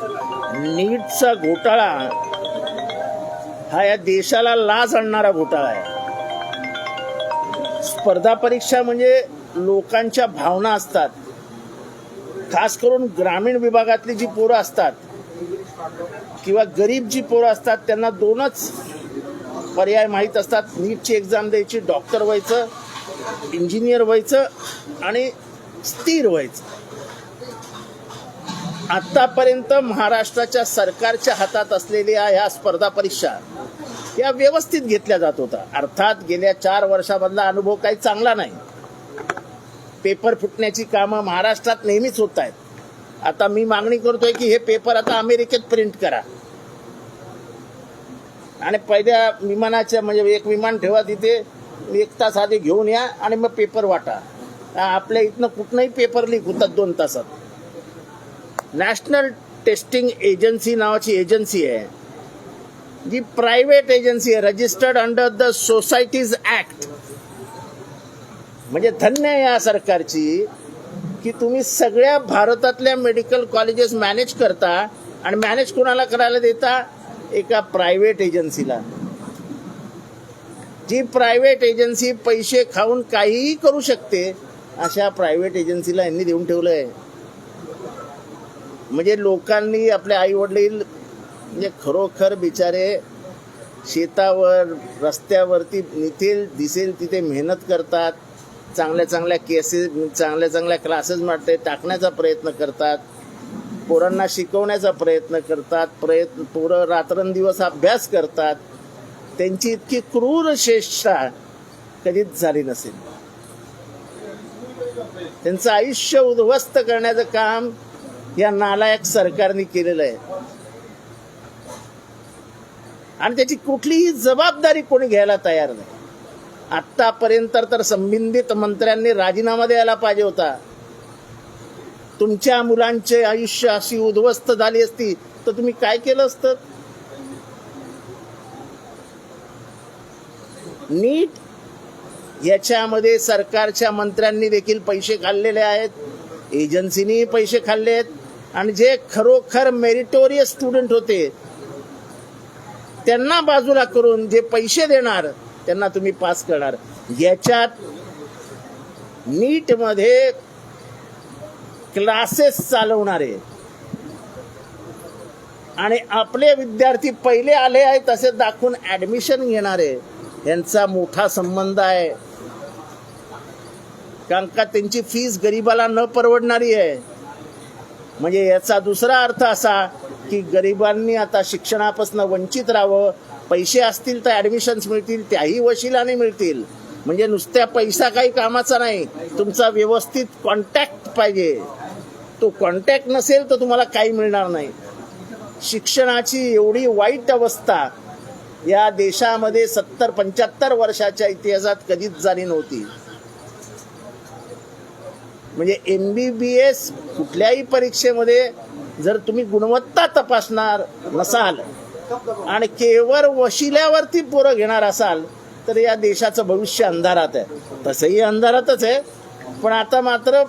नीटचा घोटाळा. हा या देशाला लाज आणणारा घोटाळा आहे. स्पर्धा परीक्षा म्हणजे लोकांच्या भावना असतात. खास करून ग्रामीण विभागातली जी पोरं असतात किंवा गरीब जी पोरं असतात त्यांना दोनच पर्याय माहीत असतात. नीटची एक्झाम द्यायची डॉक्टर व्हायचं इंजिनियर व्हायचं आणि स्थिर व्हायचं. आतापर्यंत महाराष्ट्राच्या सरकारच्या हातात असलेल्या ह्या स्पर्धा परीक्षा या व्यवस्थित घेतल्या जात होत्या. अर्थात गेल्या चार वर्षामधला अनुभव काही चांगला नाही. पेपर फुटण्याची कामं महाराष्ट्रात नेहमीच होत आहेत. आता मी मागणी करतोय की हे पेपर आता अमेरिकेत प्रिंट करा. आणि पहिल्या विमानाच्या म्हणजे एक विमान ठेवा तिथे एक तास आधी घेऊन या आणि मग पेपर वाटा. आपल्या इथनं कुठनंही पेपर लीक होतात दोन तासात. नॅशनल टेस्टिंग एजन्सी नावाची एजन्सी आहे. जी प्रायव्हेट एजन्सी आहे registered under the societies act म्हणजे धन्य आहे या सरकारची की तुम्ही सगळ्या भारतातल्या मेडिकल कॉलेजेस मॅनेज करता आणि मॅनेज कोणाला करायला देता? एका प्रायव्हेट एजन्सीला जी प्रायव्हेट एजन्सी पैसे खाऊन काहीही करू शकते अशा प्रायव्हेट एजन्सीला यांनी देऊन ठेवलं आहे म्हणजे लोकांनी आपले आई वडील म्हणजे खरोखर बिचारे शेतावर रस्त्यावरती निथेल दिसेल तिथे मेहनत करतात चांगल्या चांगल्या केसेस चांगल्या चांगल्या क्लासेस मारते टाकण्याचा प्रयत्न करतात पोरांना शिकवण्याचा प्रयत्न करतात प्रयत्न पोरं रात्रंदिवस अभ्यास करतात त्यांची इतकी क्रूर चेष्टा कधीच झाली नसेल. त्यांचं आयुष्य उद्ध्वस्त करण्याचं काम या नालायक सरकारने केलेलं आहे. आणि त्याची कुठलीही जबाबदारी कोणी घ्यायला तयार नाही. आतापर्यंत तर संबंधित मंत्र्यांनी राजीनामा द्यायला पाहिजे होता. तुमच्या मुलांचे आयुष्य अशी उद्ध्वस्त झाली असती तर तुम्ही काय केलं असतं? नीट याच्यामध्ये सरकारच्या मंत्र्यांनी देखील पैसे खाल्लेले आहेत. एजन्सीनी पैसे खाल्ले आहेत. आणि जे खरोखर मेरिटोरियस स्टुडंट होते त्यांना बाजूला करून जे पैसे देणार त्यांना तुम्ही पास करणार. याच्यात नीटमध्ये क्लासेस चालवणारे आणि आपले विद्यार्थी पहिले आले आहेत असे दाखवून ऍडमिशन घेणारे यांचा मोठा संबंध आहे. कारण का त्यांची फीस गरीबाला न परवडणारी आहे. म्हणजे याचा दुसरा अर्थ असा की गरिबांनी आता शिक्षणापासून वंचित राहावं. पैसे असतील तर ऍडमिशन्स मिळतील त्याही वशिलाने मिळतील. म्हणजे नुसत्या पैसा काही कामाचा नाही तुमचा व्यवस्थित कॉन्टॅक्ट पाहिजे. तो कॉन्टॅक्ट नसेल तर तुम्हाला काही मिळणार नाही. शिक्षणाची एवढी वाईट अवस्था या देशामध्ये सत्तर पंच्याहत्तर वर्षाच्या इतिहासात कधीच झाली नव्हती. म्हणजे एम बी बी एस कुठल्याही परीक्षेमध्ये जर तुम्ही गुणवत्ता तपासणार नसाल आणि केवळ वशिल्यावरती पोरं घेणार असाल तर या देशाचं भविष्य अंधारात आहे. तसंही अंधारातच आहे. पण आता मात्र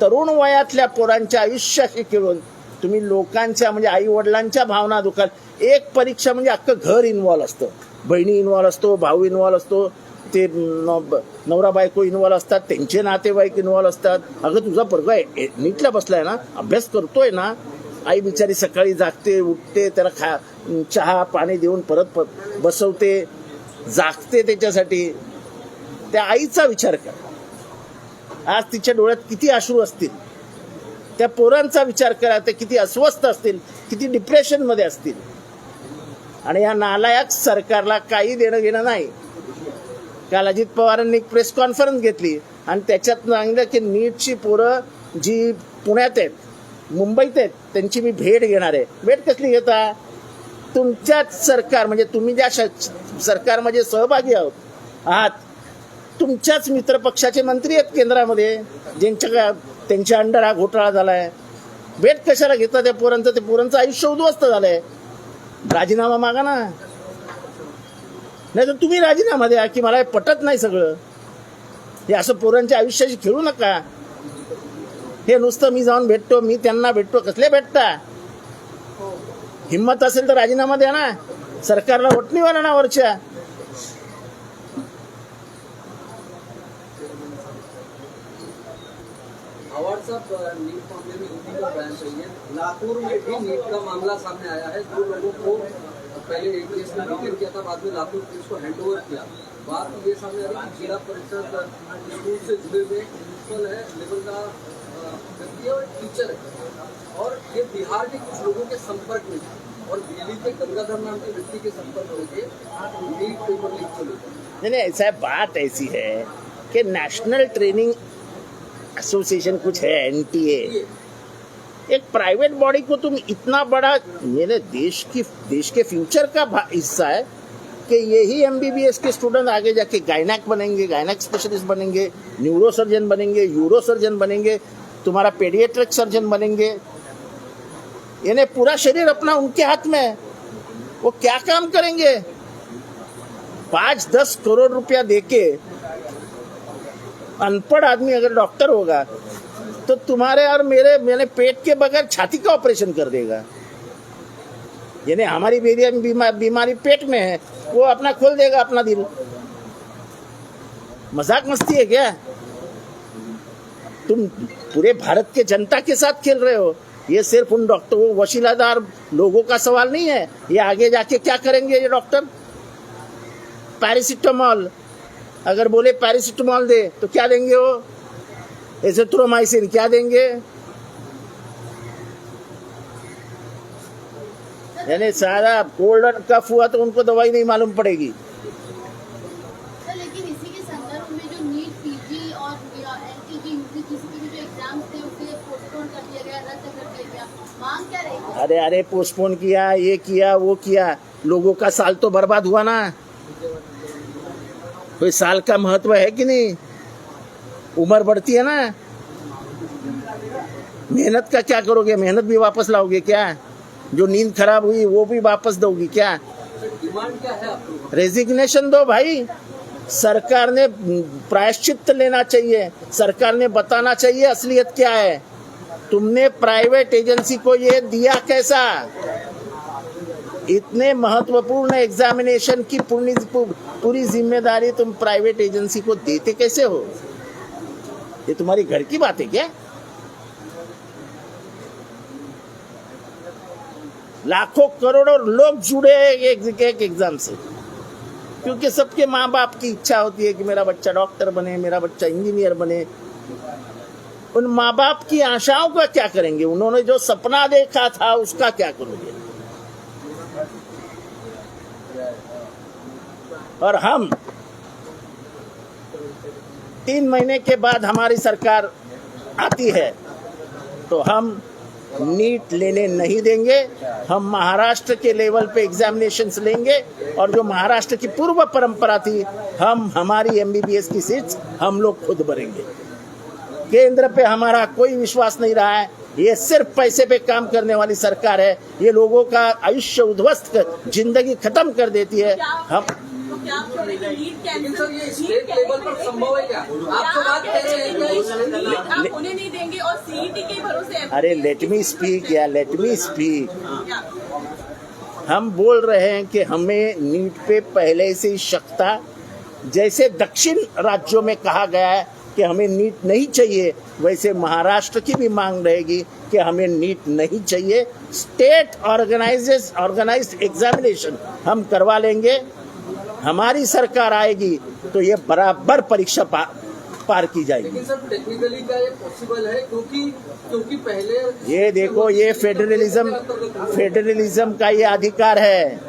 तरुण वयातल्या पोरांच्या आयुष्याशी खेळून तुम्ही लोकांच्या म्हणजे आई वडिलांच्या भावना दुखाल एक परीक्षा म्हणजे अख्खं घर इन्व्हॉल्व असतं. बहिणी इन्व्हॉल्व असतो भाऊ इन्व्हॉल्व असतो. ते न- नवरा बायको इन्व्हॉल्व असतात त्यांचे नातेवाईक इन्व्हॉल्व असतात. अगं तुझा पोरगा ए- नीटला बसलाय ना? अभ्यास करतोय ना? आई बिचारी सकाळी जागते उठते त्याला खा चहा पाणी देऊन परत प- बसवते जागते त्याच्यासाठी. त्या आईचा विचार करा. आज तिच्या डोळ्यात किती अश्रू असतील? त्या पोरांचा विचार करा ते किती अस्वस्थ असतील किती डिप्रेशनमध्ये असतील. आणि या नालायक सरकारला काही देणं घेणं नाही. काल अजित पवारांनी एक प्रेस कॉन्फरन्स घेतली आणि त्याच्यात सांगितलं की नीटची पोरं जी पुण्यात आहेत मुंबईत आहेत त्यांची मी भेट घेणार आहे. भेट कसली घेता? तुमच्याच सरकार म्हणजे तुम्ही ज्या श- सरकारमध्ये सहभागी आहोत आहात तुमच्याच मित्रपक्षाचे मंत्री आहेत केंद्रामध्ये ज्यांच्या का- त्यांच्या अंडर हा घोटाळा झालाय. भेट कशाला घेता त्या पोरांचं? ते पोरांचं आयुष्य उद्ध्वस्त झालंय. राजीनामा मागा ना. नाही तर तुम्ही राजीनामा द्या की मला हे पटत नाही सगळं. हे असं पोरांच्या आयुष्याशी खेळू नका. हे नुसतं मी जाऊन भेटतो मी त्यांना भेटतो कसले भेटता? हिंमत असेल तर राजीनामा द्या ना. सरकारला वोट ना वरच्या लातूर में भी नीट का मामला सामने आया है दो लोगों को पहले एटीएस ने डिटेन किया था बाद में लातूर पुलिस को हैंड ओवर किया। बात ये सामने आ रही है जिला परिषद स्कूल से जुड़े हुए प्रिंसिपल है लेवल का व्यक्ति है और टीचर है। और ये बिहार के कुछ लोगों के संपर्क में था और दिल्ली के गंगाधर नाम के व्यक्ति के संपर्क में थे नीट पेपर लीक को लेकर नहीं नहीं ऐसा बात ऐसी है कि नेशनल ट्रेनिंग एसोसिएशन कुछ है एनटीए एक प्राइवेट बॉडी को तुम इतना बड़ा, मेरे देश की, देश के फ्यूचर का हिस्सा है कि यही एमबीबीएस के स्टूडेंट आगे जाके गायनैक बनेंगे गायनैक स्पेशलिस्ट बनेंगे न्यूरो सर्जन बनेंगे यूरो सर्जन बनेंगे, तुम्हारा पेडियाट्रिक सर्जन बनेंगे। यानी पूरा शरीर अपना उनके हाथ में है। वो क्या काम करेंगे? पाँच दस करोड़ रुपया देके अनपढ़ आदमी अगर डॉक्टर होगा तो तुम्हारे और मेरे मैंने पेट के बगैर छाती का ऑपरेशन कर देगा। यानी हमारी बीमारी बीमा, बीमारी पेट में है वो अपना खोल देगा अपना दिल। मज़ाक मस्ती है क्या? तुम पूरे भारत के जनता के साथ खेल रहे हो। ये सिर्फ़ उन डॉक्टरों वशीलादार लोगों का सवाल नहीं है। ये आगे जाके क्या करेंगे ये डॉक्टर पैरासिटामॉल अगर बोले पैरासिटामॉल दे तो क्या देंगे वो? एजिथ्रोमाइसिन क्या देंगे? यानी सारा कोल्ड और कफ हुआ तो उनको दवाई नहीं मालूम पड़ेगी। अरे अरे पोस्टपोन किया ये किया वो किया। लोगों का साल तो बर्बाद हुआ ना। कोई साल का महत्व है कि नहीं? उम्र बढ़ती है ना? मेहनत का क्या करोगे? मेहनत भी वापस लाओगे क्या? जो नींद खराब हुई, वो भी वापस दोगी क्या? रेजिग्नेशन दो भाई। सरकार ने प्रायश्चित लेना चाहिए। सरकार ने बताना चाहिए असलियत क्या है। तुमने प्राइवेट एजेंसी को ये दिया कैसा? इतने महत्वपूर्ण एग्जामिनेशन की पूरी ज़िम्मेदारी तुम प्राइवेट एजेंसी को देते कैसे हो? ये तुम्हारी घर की बात है क्या? लाखों करोड़ों लोग जुड़े हैं एक, एक एग्ज़ाम से। क्योंकि सबके माँ बाप की इच्छा होती है कि मेरा बच्चा डॉक्टर बने मेरा बच्चा इंजीनियर बने। उन माँ बाप की आशाओं का क्या करेंगे? उन्होंने जो सपना देखा था उसका क्या करोगे? और हम तीन महीने के बाद हमारी सरकार आती है तो हम नीट लेने नहीं देंगे। हम महाराष्ट्र के लेवल पे एग्जामिनेशंस लेंगे और जो महाराष्ट्र की पूर्व परंपरा थी, हम, हमारी एमबीबीएस की सीट्स हम लोग खुद भरेंगे। केंद्र पे हमारा कोई विश्वास नहीं रहा है। ये सिर्फ़ पैसे पे काम करने वाली सरकार है। ये लोगों का आयुष्य उद्ध्वस्त कर, ज़िंदगी खत्म कर देती है। हम तो क्या आप कह रहे कि नीट लेकिन सर ये स्टेट लेवल पर संभव है क्या? आप बात कह रहे हैं कि नीट आप उन्हें नहीं देंगे और सीईटी के भरोसे अरे लेट मी स्पीक या लेट मी स्पीक हम बोल रहे हैं कि हमें नीट पे पहले से ही शक था। जैसे दक्षिण राज्यों में कहा गया है कि हमें नीट नहीं चाहिए वैसे महाराष्ट्र की भी मांग रहेगी कि हमें नीट नहीं चाहिए। स्टेट ऑर्गेनाइजेस ऑर्गेनाइज्ड एग्जामिनेशन हम करवा लेंगे। हमारी सरकार आएगी तो ये बराबर परीक्षा पा, पार की जाएगी। लेकिन सर टेक्निकली क्या ये पॉसिबल है? क्योंकि क्योंकि पहले ये देखो ये फेडरलिज्म फेडरलिज्म का ये अधिकार है।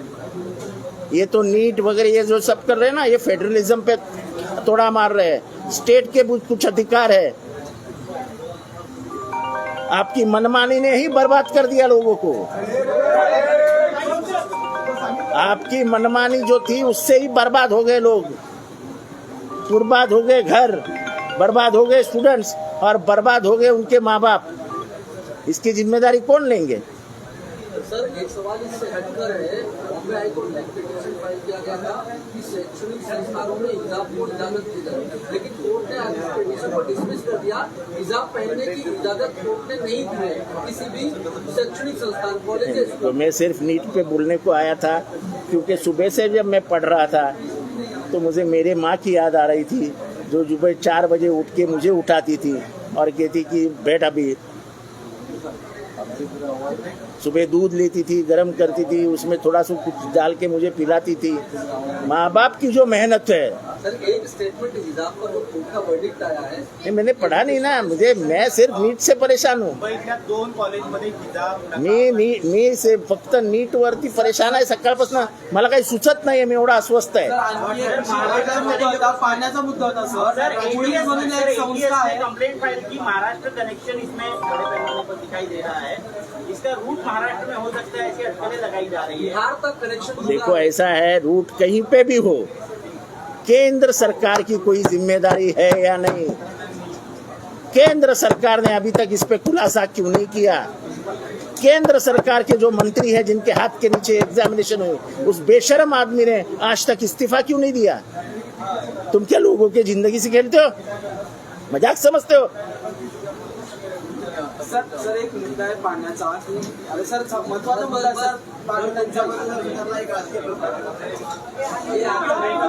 ये तो नीट वगैरह ये जो सब कर रहे हैं ना ये फेडरलिज्म पे तोड़ा मार रहे हैं। स्टेट के कुछ कुछ अधिकार है। आपकी मनमानी ने ही बर्बाद कर दिया लोगों को। आपकी मनमानी जो थी, उससे ही बर्बाद हो गए लोग। बर्बाद हो गए घर, बर्बाद हो गए स्टूडेंट्स और बर्बाद हो गए उनके माँ बाप। इसकी ज़िम्मेदारी कौन लेंगे? सर, एक सवाल इससे हटकर है। बॉम्बे हाईकोर्ट में पिटिशन फ़ाइल किया गया था कि शैक्षणिक संस्थानों में हिजाब को इजाज़त दी जाए। लेकिन कोर्ट ने आज पिटिशन को डिसमिस कर दिया। हिजाब पहनने की इजाज़त कोर्ट ने नहीं दी है। किसी भी शैक्षणिक संस्थान कॉलेज तो मैं सिर्फ़ नीट पे बोलने को आया था, क्योंकि सुबह से जब मैं पढ़ रहा था तो मुझे मेरे माँ की याद आ रही थी, जो सुबह चार बजे उठ के मुझे उठाती थी और कहती कि, बैठ अभी सुबह दूध लेती थी गर्म करती थी उसमें थोड़ा सा कुछ डाल के मुझे पिलाती थी। माँ बाप की जो मेहनत है। सर एक स्टेटमेंट पर का वर्डिक्ट आया है। ये मैंने पढ़ा नहीं ना। मुझे मैं सिर्फ़ नीट से परेशान हूँ। मी मी मी से फक्त नीट वरती परेशान आहे सकाळपासून. मला काही सुचत नाही मी एवढा अस्वस्थ आहे. पाण्याचा मुद्दा होता सर. पोलीस म्हणून एक संस्था आहे. कंप्लेंट फ़ाइल की महाराष्ट्र कनेक्शन इसमें बड़े पैमाने पर दिखाई दे रहा है. इसका रूट महाराष्ट्र में हो सकता है ऐसी अटकलें लगाई जा रही है। बिहार तक कनेक्शन देखो ऐसा है रूट कहीं पे भी हो केंद्र सरकार की कोई ज़िम्मेदारी है या नहीं? केंद्र सरकार ने अभी तक इस पे खुलासा क्यों नहीं किया? केंद्र सरकार के जो मंत्री हैं जिनके हाथ के नीचे एग्जामिनेशन हुई उस बेशरम आदमी ने आज तक इस्तीफा क्यों नहीं दिया? तुम क्या लोगों की ज़िंदगी से खेलते हो? मज़ाक समझते हो? सर सर एक मुद्दा आहे पाण्याचा की अरे सर महत्त्वाचा मुद्दा सर पाणी त्यांच्याबद्दल